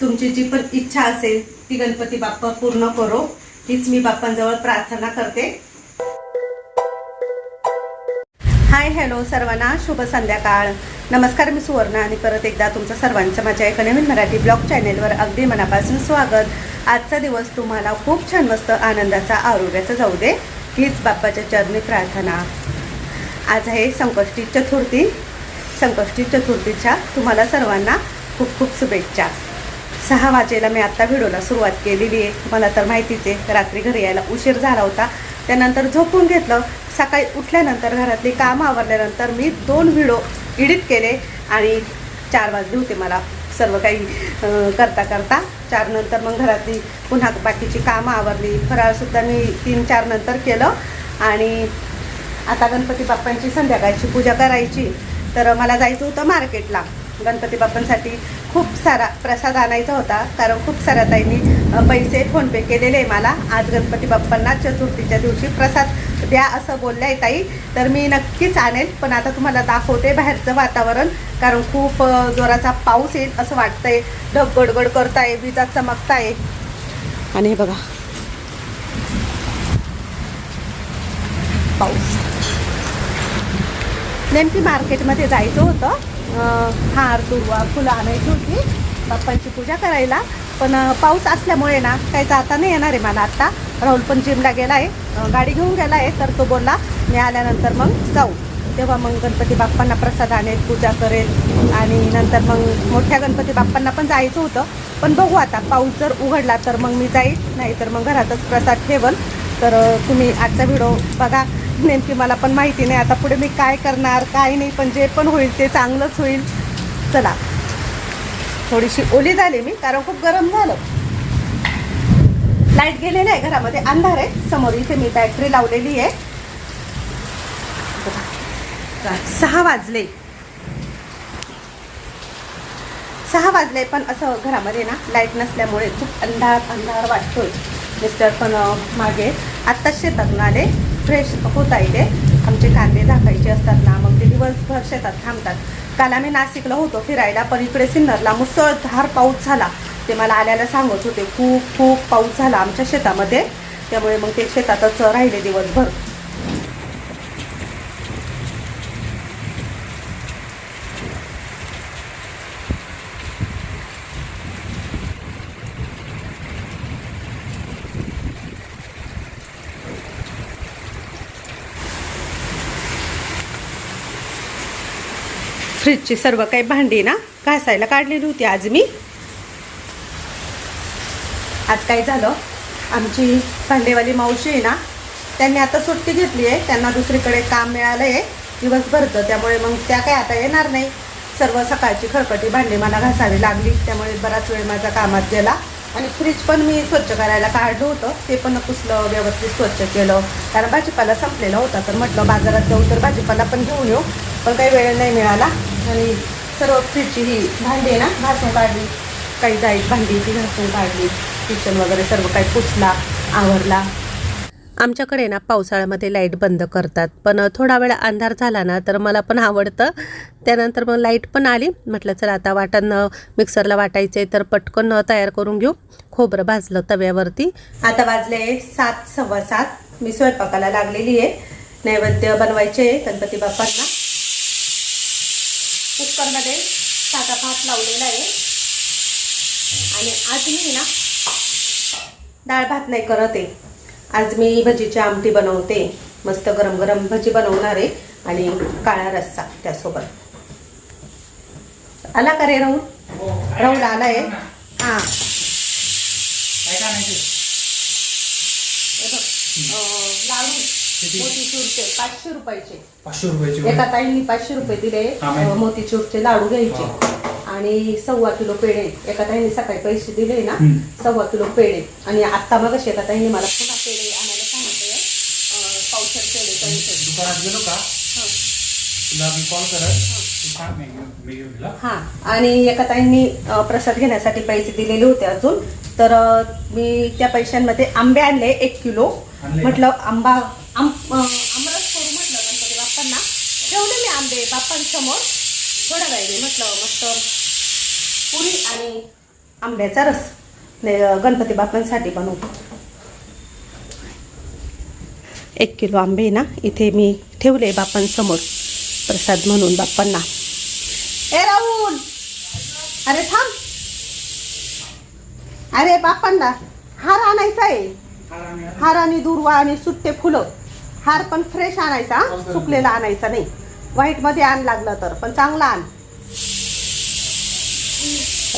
तुमची जी पण इच्छा असेल ती गणपती बाप्पा पूर्ण करो. हीच मी बाप्पांजवळ प्रार्थना करते. हाय हॅलो सर्वांना शुभ संध्याकाळ. नमस्कार मी सुवर्णा आणि परत एकदा तुमचं सर्वांचं माझ्या एका नवीन मराठी ब्लॉग चॅनेलवर अगदी मनापासून स्वागत. आजचा दिवस तुम्हाला खूप छान मस्त आनंदाचा आरोग्याचा जाऊ दे हीच बाप्पाच्या चरणी प्रार्थना. आज आहे संकष्टी चतुर्थी. संकष्टी चतुर्थीच्या तुम्हाला सर्वांना खूप खूप शुभेच्छा. सहा वाजेला मी आत्ता व्हिडिओला सुरुवात केलेली आहे. तुम्हाला तर माहितीच आहे रात्री घरी यायला उशीर झाला होता. त्यानंतर झोपून घेतलं. सकाळी उठल्यानंतर घरातली कामं आवरल्यानंतर मी दोन व्हिडिओ एडिट केले आणि चार वाजले होते मला सर्व काही करता करता. चार नंतर मग घरातली पुन्हा बाकीची कामं आवरली. फराळसुद्धा मी तीन चार नंतर केलं. आणि आता गणपती बाप्पांची संध्याकाळची पूजा करायची. तर मला जायचं होतं मार्केटला. गणपती बाप्पांसाठी खूप सारा प्रसाद आणायचा होता. कारण खूप साऱ्या ताईंनी पैसे फोनपे केलेले आहे मला. आज गणपती बाप्पांना चतुर्थीच्या दिवशी प्रसाद द्या असं बोलल्या आहे ताई. तर मी नक्कीच आणेल पण आता तुम्हाला दाखवते बाहेरचं वातावरण. कारण खूप जोराचा पाऊस येईल असं वाटतंय. ढग गडगड करताय विजा चमकताय. आणि बघा. पाऊस. नेमकी मार्केटमध्ये जायचं होतं. हार दुर्वा फुलं आणायची होती. बाप्पांची पूजा करायला. पण पाऊस असल्यामुळे ना काही जाता नाही येणार आहे मला आत्ता राहुल पण जिमला गेला आहे गाडी घेऊन गेला आहे तर तो बोलला मी आल्यानंतर मग जाऊ. तेव्हा मग गणपती बाप्पांना प्रसाद आणेल पूजा करेल. आणि नंतर मग मोठ्या गणपती बाप्पांना पण जायचं होतं. पण बघू आता पाऊस जर उघडला तर मग मी जाईल. नाही तर मग घरातच प्रसाद ठेवल तर तुम्ही आजचा व्हिडिओ बघा. नेमकी मला पण माहिती नाही. आता पुढे मी काय करणार काय नाही पण जे पण होईल ते चांगलंच होईल. चला. थोडीशी ओली झाली मी कारण खूप गरम झालं. लाइट गेलेली आहे घरामध्ये. अंधार आहे. समोर इथे मी बॅटरी लावलेली आहे. सहा वाजले. सहा वाजले पण असं घरामध्ये ना लाइट नसल्यामुळे खूप अंधार अंधार वाटतोय. मिस्टर पण मागे. आत्ताच शेतातून आले. फ्रेश होत आहे ते. आमचे कांदे झाकायचे असतात ना मग ते दिवसभर शेतात थांबतात. काल आम्ही नाशिकला होतो फिरायला पण इकडे सिन्नरला मुसळधार पाऊस झाला. ते मला आल्याला सांगत होते खूप खूप पाऊस झाला आमच्या शेतामध्ये. त्यामुळे मग ते शेतातच राहिले दिवसभर. फ्रीजची सर्व काही भांडी ना घासायला काढलेली होती आज मी. आज काय झालं? आमची भांडेवाली मावशी आहे ना त्यांनी आता सुट्टी घेतली आहे. त्यांना दुसरीकडे काम मिळालं आहे दिवसभरचं त्यामुळे मग त्या काय आता येणार नाही. सर्व सकाळची खरकटी भांडी मला घासावी लागली. त्यामुळे बराच वेळ माझा कामात गेला. आणि फ्रीज पण मी स्वच्छ करायला काढलं होतं. ते पण पुसलं व्यवस्थित स्वच्छ केलं. कारण भाजीपाला संपलेला होता. तर म्हटलं बाजारात जाऊ तर भाजीपाला पण घेऊन येऊ. पण काही वेळ नाही मिळाला. आणि सर्व फ्रीजची ही भांडी आहे ना घासून काढली. काही जाईल भांडी ती घासून काढली. किचन वगैरे सर्व काही पुसला आवरला. आमच्याकडे ना पावसाळ्यामध्ये लाइट बंद करतात. पण थोडा वेळ अंधार झाला ना तर मला पण आवडतं. त्यानंतर मग लाइट पण आली. म्हटलं चला आता वाटण मिक्सरला वाटायचे तर पटकन तयार करून घेऊ. खोबरं भाजलं तव्यावरती. आता वाजले सात सव्वा सात. मी स्वयंपाकाला लागलेली आहे. नैवेद्य बनवायचे आहे गणपती बाप्पांना. कुकरमध्ये साधा भात लावलेला आहे. आणि आज मी ना डाळ भात नाही करत आहे. आज मी भजीची आमटी बनवते. मस्त गरम गरम भजी बनवणार आहे आणि काळा रस्सा त्यासोबत. आला का रे राहुल? राहुल आलाय? हा. काय काय नाही हे लाडू? मोतीचूरचे पाचशे रुपयाचे. पाचशे रुपयाची एका ताईंनी पाचशे रुपये दिले. अं, मोतीचूरचे लाडू घ्यायचे. आणि सव्वा किलो पेढे. एका ताईंनी सकाळी पैसे दिले ना. सव्वा किलो पेढे. आणि आता मग एका ताईंनी मला पुन्हा पेढे आणायला सांगितले. पावसाळ पेढे त्यांचे दुकानात गेलो का? हं. तुला मी कॉल करत हा. आणि एका ताईंनी प्रसाद घेण्यासाठी पैसे दिलेले होते अजून. तर मी त्या पैशांमध्ये आंबे आणले एक किलो? म्हटलं आंबा आम आमरस करू म्हटलं गणपती बाप्पांना. ठेवले मी आंबे बाप्पांसमोर. थोड्या वेळाने म्हटलं मस्त पुरी आणि आंब्याचा रस. गणपती बाप्पांसाठी बनवतो. एक किलो आंबे ना इथे मी ठेवले बाप्पांसमोर. प्रसाद म्हणून बाप्पांना. ए राहुल! अरे थांब. अरे बाप्पांना हार आणायचा आहे. हार आणि दुर्वा आणि सुट्टे फुलं. हार पण फ्रेश आणायचा? सुकलेला आणायचा नाही. व्हाईटमध्ये आण लागलं तर पण चांगला आण.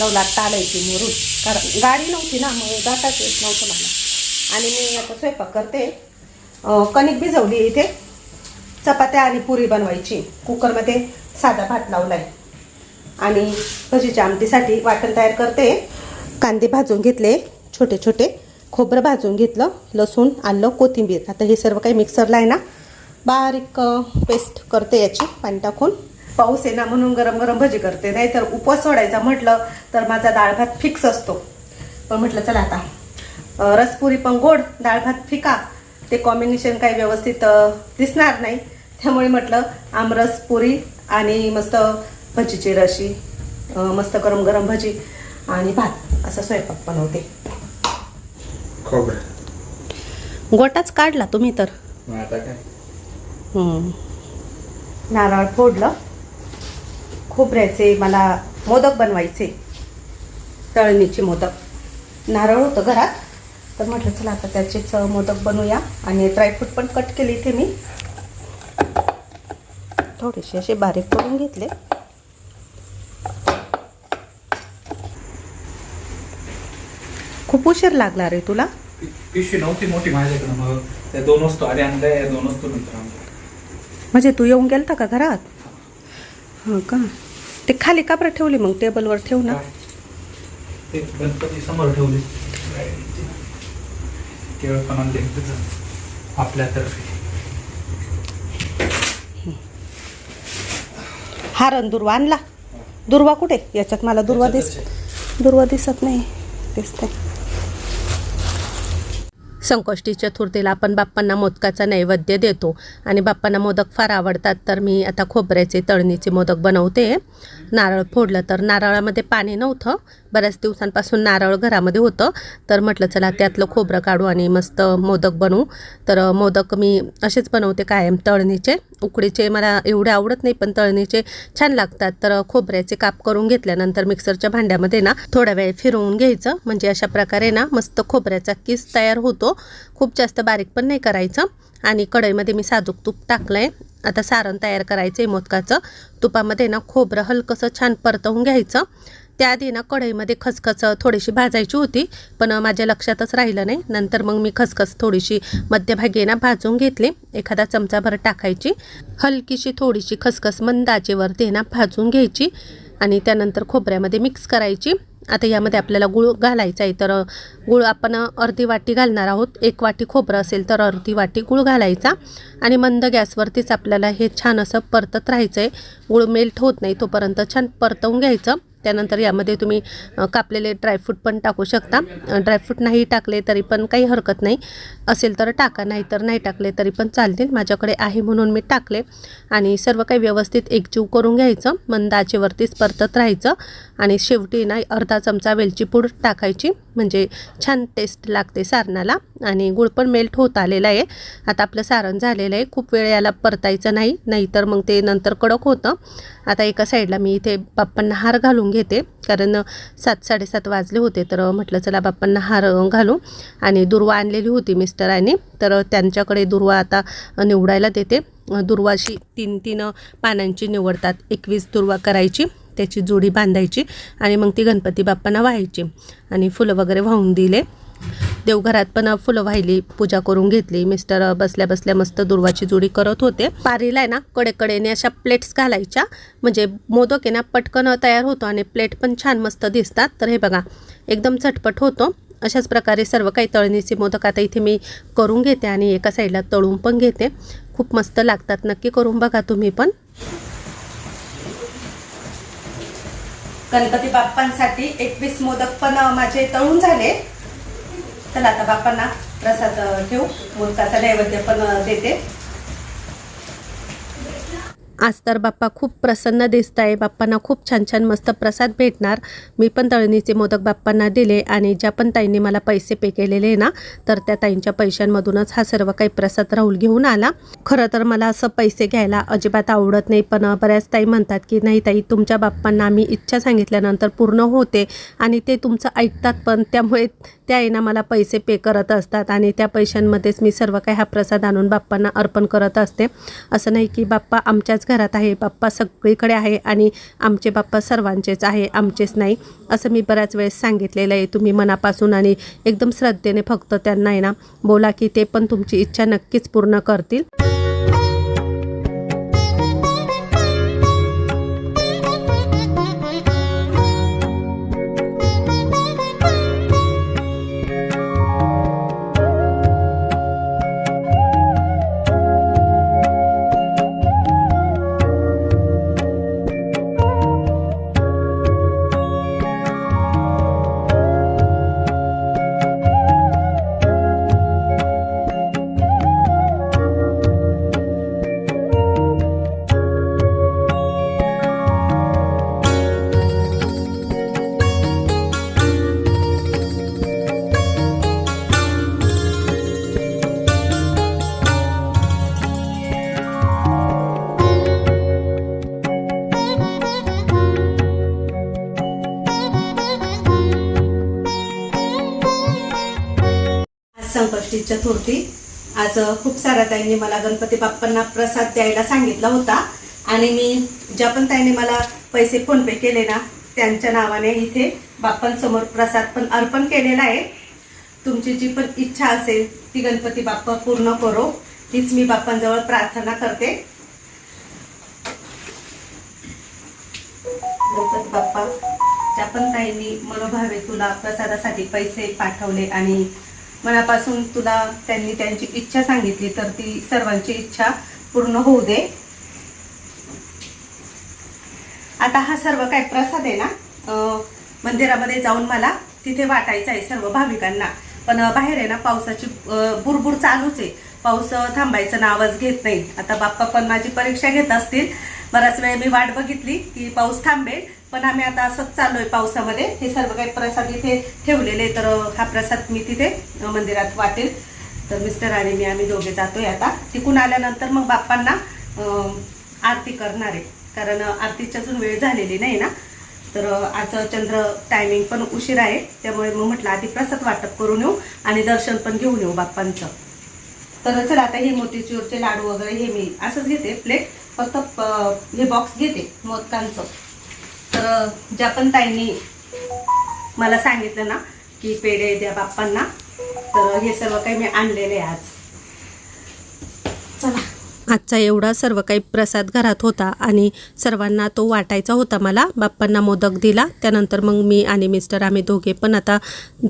रवला टालायची मुरून कारण गाडी नव्हती ना मग जाताच येत नव्हतं मला. आणि मी आता स्वयंपाक करते. कणिक भिजवली इथे. चपात्या आणि पुरी बनवायची. कुकरमध्ये साधा भात लावलाय. आणि भजीच्या आमटीसाठी वाटण तयार करते. कांदे भाजून घेतले छोटे छोटे खोबरं भाजून घेतलं लसूण आलं कोथिंबीर. आता हे सर्व काही मिक्सरला आहे ना बारीक पेस्ट करते याची पाणी टाकून. पाऊस आहे ना म्हणून गरम गरम भजी करते. नाहीतर उपवास सोडायचा म्हटलं तर माझा डाळ भात फिक्स असतो. पण म्हटलं चला आता. रसपुरी पण गोड डाळ भात फिका. ते कॉम्बिनेशन काही व्यवस्थित दिसणार नाही. त्यामुळे म्हटलं आमरस पुरी आणि मस्त भजीची रशी मस्त गरम गरम भजी आणि भात. असा स्वयंपाक बनवते. खोबरं. गोटाच काढला तुम्ही तर. मग आता काय? हम्म. नारळ फोडलं. खोबऱ्याचे मला मोदक बनवायचे. तळणीचे मोदक. नारळ होतं घरात. तर म्हटलं चला आता त्याचेच मोदक बनवूया. आणि ड्रायफ्रूट पण कट केले इथे मी. थोडेसे असे बारीक करून घेतले. खूप उशीर लागला रे तुला? पिशवी नव्हती मोठी माझ्याकडे मग त्या दोन वस्तू आधी आणल्या या दोन वस्तू नंतर आणल्या. म्हणजे तू येऊन गेलता का घरात? हो. का? ते खाली का बरं ठेवली मग टेबलवर ठेव ना. काय? ते गणपती समोर ठेवले. केवळ पण आणले आपल्यातर्फे हारण दुर्वा आणला. दुर्वा कुठे? याच्यात मला दुर्वा दिस दुर्वा दिसत नाही. दिसते संकष्टी चतुर्थीला आपण बाप्पांना मोदकाचा नैवेद्य देतो. आणि बाप्पांना मोदक फार आवडतात तर मी आता खोबऱ्याचे तळणीचे मोदक बनवते. नारळ फोडलं तर नारळामध्ये पाणी नव्हतं. बऱ्याच दिवसांपासून नारळ घरामध्ये होतं. तर म्हटलं चला त्यातलं खोबरं काढू आणि मस्त मोदक बनवू. तर मोदक मी असेच बनवते कायम तळणीचे. उकडीचे मला एवढे आवडत नाही पण तळणीचे छान लागतात. तर खोबऱ्याचे काप करून घेतल्यानंतर मिक्सरच्या भांड्यामध्ये ना थोडा वेळ फिरवून घ्यायचं. म्हणजे अशा प्रकारे ना मस्त खोबऱ्याचा किस तयार होतो. खूप जास्त बारीक पण नाही करायचं. आणि कढईमध्ये मी साजूक तूप टाकलं आहे आता सारण तयार करायचं आहे मोदकाचं. तुपामध्ये ना खोबरं हलकंसं छान परतवून घ्यायचं. त्याआधी ना कढईमध्ये खसखस थोडीशी भाजायची होती पण माझ्या लक्षातच राहिलं नाही. नंतर मग मी खसखस थोडीशी मध्यभागी ना भाजून घेतली एखादा चमचाभर टाकायची. हलकीशी थोडीशी खसखस मंद आचेवरती ना भाजून घ्यायची आणि त्यानंतर खोबऱ्यामध्ये मिक्स करायची. आता यामध्ये आपल्याला गुळ घालायचा आहे तर गुळ आपण अर्धी वाटी घालणार आहोत. एक वाटी खोबरं असेल तर अर्धी वाटी गुळ घालायचा आणि मंद गॅसवरतीच आपल्याला हे छान असं परतत राहायचं आहे गुळ मेल्ट होत नाही तोपर्यंत छान परतवून घ्यायचं. त्यानंतर यामध्ये तुम्ही कापलेले ड्रायफ्रूट पण टाकू शकता. ड्रायफ्रूट नाही टाकले तरी पण काही हरकत नाही. असेल तर टाका नाही तर नाही टाकले तरी पण चालतील. माझ्याकडे आहे म्हणून मी टाकले. आणि सर्व काही व्यवस्थित एकजीव करून घ्यायचं. मंद आचेवरतीच परतत राहायचं. आणि शेवटी ना अर्धा चमचा वेलची पूड टाकायची. म्हणजे छान टेस्ट लागते सारणाला. आणि गुळ पण मेल्ट होत आलेला आहे. आता आपलं सारण झालेलं आहे. खूप वेळ याला परतायचं नाही. नाहीतर मग ते नंतर कडक होतं. आता एका साईडला मी इथे बाप्पांना हार घालून घेते. कारण सात साडेसात वाजले होते. तर म्हटलं चला बाप्पांना हार घालू. आणि दुर्वा आणलेली होती मिस्टरांनी तर त्यांच्याकडे दुर्वा आता निवडायला देते. दुर्वाशी तीन तीन पानांची निवडतात. एकवीस दुर्वा करायची त्याची जोडी बांधायची आणि मग ती गणपती बाप्पांना व्हायची आणि फुलं वगैरे वाहून दिले. देवघरात पण फुलं वाहिली पूजा करून घेतली. मिस्टर बसल्या बसल्या मस्त दुर्वाची जोडी करत होते. पारीला आहे ना कडेकडेने अशा प्लेट्स घालायच्या. म्हणजे मोदक आहे ना पटकन तयार होतो आणि प्लेट पण छान मस्त दिसतात. तर हे बघा एकदम चटपट होतो. अशाच प्रकारे सर्व काही तळणीचे मोदक आता इथे मी करून घेते आणि एका साईडला तळून पण घेते. खूप मस्त लागतात. नक्की करून बघा तुम्ही पण. गणपती बाप्पांसाठी एकवीस मोदक पण माझे तळून झाले. चला आता बाप्पांना प्रसाद ठेवू. मोदकाचा नैवेद्य पण देते. आज तर बाप्पा खूप प्रसन्न दिसत आहे बाप्पांना खूप छान छान मस्त प्रसाद भेटणार. मी पण तळणीचे मोदक बाप्पांना दिले आणि ज्या पण ताईंनी मला पैसे पे केलेले आहे ना तर त्या ताईंच्या पैशांमधूनच हा सर्व काही प्रसाद राहुल घेऊन आला. खरं तर मला असं पैसे घ्यायला अजिबात आवडत नाही पण बऱ्याच ताई म्हणतात की नाही ताई तुमच्या बाप्पांना आम्ही इच्छा सांगितल्यानंतर पूर्ण होते आणि ते तुमचं ऐकतात पण त्यामुळे त्या आहे मला पैसे पे करत असतात आणि त्या पैशांमध्येच मी सर्व काही हा प्रसाद आणून बाप्पांना अर्पण करत असते. असं नाही की बाप्पा आमच्याच घरात आहे बाप्पा सगळीकडे आहे आणि आमचे बाप्पा सर्वांचेच आहे आमचेच नाही असं मी बऱ्याच वेळेस सांगितलेलं आहे. तुम्ही मनापासून आणि एकदम श्रद्धेने फक्त त्यांना आहे ना बोला की ते पण तुमची इच्छा नक्कीच पूर्ण करतील. संकष्टी चतुर्थी आज खूप साऱ्या ताईंनी मला गणपती बाप्पांना प्रसाद द्यायला सांगितला होता. आणि मी ज्या पण ताईने मला पैसे फोन पे केले ना त्यांच्या नावाने इथे बाप्पांसमोर प्रसाद पण अर्पण केलेला आहे. तुमची जी पण इच्छा असेल ती गणपती बाप्पा पूर्ण करो. हीच मी बाप्पांजवळ प्रार्थना करते. गणपती बाप्पा ज्या पण ताईंनी मनोभावे तुला प्रसादासाठी पैसे पाठवले आणि मनापासून तुला त्यांनी त्यांची इच्छा सांगितली तर ती सर्वांची इच्छा पूर्ण होऊ दे. आता हा सर्व काय प्रसाद आहे ना मंदिरामध्ये जाऊन मला तिथे वाटायचं आहे सर्व भाविकांना. पण बाहेर आहे ना पावसाची बुरबुर चालूच आहे. पाऊस थांबायचं नावच घेत नाही. आता बाप्पा पण माझी परीक्षा घेत असतील. बराच वेळ मी वाट बघितली की पाऊस थांबेल. पण आम्ही आता असंच चाललोय पावसामध्ये. हे सर्व काही प्रसाद इथे ठेवलेले तर हा प्रसाद मी तिथे मंदिरात वाटेल. तर मिस्टर आणि मी आम्ही दोघे जातोय आता. तिकून आल्यानंतर मग बाप्पांना आरती करणार आहे. कारण आरतीची अजून वेळ झालेली नाही ना. तर आज चंद्र टायमिंग पण उशीर आहे. त्यामुळे मग म्हटलं आधी प्रसाद वाटप करून येऊ आणि दर्शन पण घेऊन येऊ बाप्पांचं. तर चला आता हे मोतीचूरचे लाडू वगैरे हे मी असंच घेते. प्लेट फक्त हे बॉक्स घेते. मोदकांचं. तर ज्या पण ताईंनी मला सांगितलं ना की पेढे द्या बाप्पांना. तर हे सर्व काही मी आणलेले आहे आज. आजचा एवढा सर्व काही प्रसाद घरात होता आणि सर्वांना तो वाटायचा होता मला. बाप्पांना मोदक दिला. त्यानंतर मग मी आणि मिस्टर आम्ही दोघे पण आता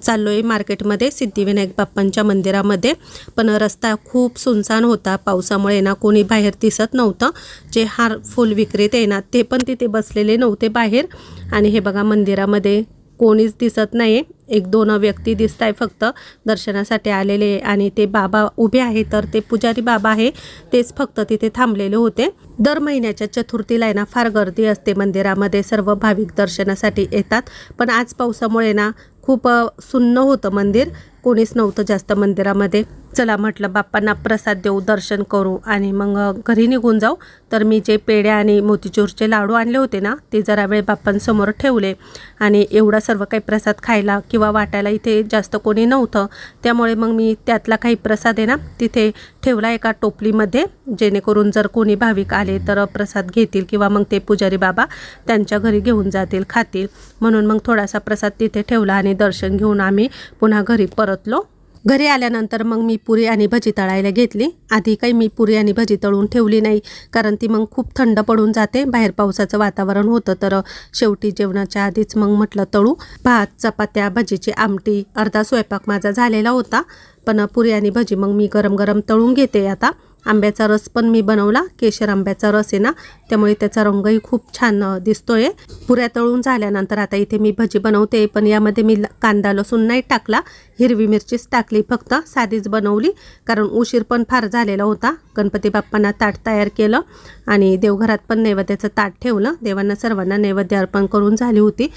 चाललो आहे मार्केटमध्ये सिद्धिविनायक बाप्पांच्या मंदिरामध्ये. पण रस्ता खूप सुनसान होता. पावसामुळे ना कोणी बाहेर दिसत नव्हतं. जे हार फुल विक्रेते ना ते पण तिथे बसलेले नव्हते बाहेर. आणि हे बघा मंदिरामध्ये कोणीच दिसत नाही एक दोन व्यक्ती दिसत आहे फक्त दर्शनासाठी आलेले आणि ते बाबा उभे आहे तर ते पुजारी बाबा आहे. तेच फक्त तिथे थांबलेले होते. दर महिन्याच्या चतुर्थीला आहे ना फार गर्दी असते मंदिरामध्ये. सर्व भाविक दर्शनासाठी येतात. पण आज पावसामुळे ना खूप सुन्न होतं मंदिर. कोणीच नव्हतं जास्त मंदिरामध्ये. चला म्हटलं बाप्पांना प्रसाद देऊ दर्शन करू आणि मग घरी निघून जाऊ. तर मी जे पेढे आणि मोतीचूरचे लाडू आणले होते ना ते जरा वेळ बाप्पांसमोर ठेवले. आणि एवढा सर्व काही प्रसाद खायला किंवा वाटायला इथे जास्त कोणी नव्हतं. त्यामुळे मग मी त्यातला काही प्रसाद आहे ना तिथे ठेवला एका टोपलीमध्ये. जेणेकरून जर कोणी भाविक आले तर प्रसाद घेतील किंवा मग ते पुजारी बाबा त्यांच्या घरी घेऊन जातील खातील. म्हणून मग थोडासा प्रसाद तिथे ठेवला आणि दर्शन घेऊन आम्ही पुन्हा घरी परतलो. घरी आल्यानंतर मग मी पुरी आणि भजी तळायला घेतली. आधी काही मी पुरी आणि भजी तळून ठेवली नाही कारण ती मग खूप थंड पडून जाते. बाहेर पावसाचं वातावरण होतं तर शेवटी जेवणाच्या आधीच मग म्हटलं तळू. भात चपात्या भजीची आमटी अर्धा स्वयंपाक माझा झालेला होता. पण पुरी आणि भजी मग मी गरम गरम तळून घेते आता. आंब्याचा रस पण मी बनवला. केशर आंब्याचा रस आहे ना त्यामुळे त्याचा रंगही खूप छान दिसतोय. पुऱ्या तळून झाल्यानंतर आता इथे मी भजी बनवते पण यामध्ये मी कांदा लसूण नाही टाकला. हिरवी मिरचीच टाकली फक्त साधीच बनवली कारण उशीर पण फार झालेला होता. गणपती बाप्पांना ताट तयार केलं आणि देवघरात पण नैवेद्याचं ताट ठेवलं. देवांना सर्वांना नैवेद्य अर्पण करून झाली होती.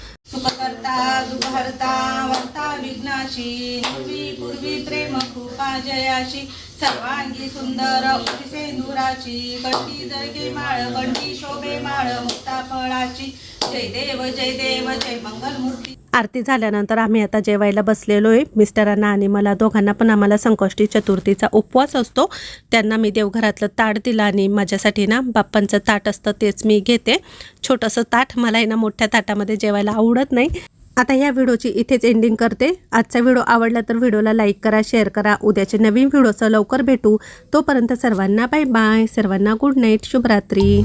विघ्नाशी. पूर्वी प्रेम जयाशी. सर्वांगी सुंदर सेंदुराची कंठी जळके माळ कंठी शोभे माळ मुक्ता फळाची. जय देव जय देव जय मंगल मूर्ती आरती झाल्यानंतर आम्ही आता जेवायला बसलेलो आहे मिस्टरांना आणि मला दोघांना पण आम्हाला संकष्टी चतुर्थीचा उपवास असतो. त्यांना मी देवघरातलं ताट दिलं आणि माझ्यासाठी ना बाप्पांचं ताट असतं तेच मी घेते. छोटंसं ताट मला आहे ना मोठ्या ताटामध्ये जेवायला आवडत नाही. आता या व्हिडिओची इथेच एंडिंग करते. आजचा व्हिडिओ आवडला तर व्हिडिओला लाईक करा शेअर करा. उद्याच्या नवीन व्हिडिओचं लवकर भेटू. तोपर्यंत सर्वांना बाय बाय सर्वांना गुड नाईट शुभरात्री.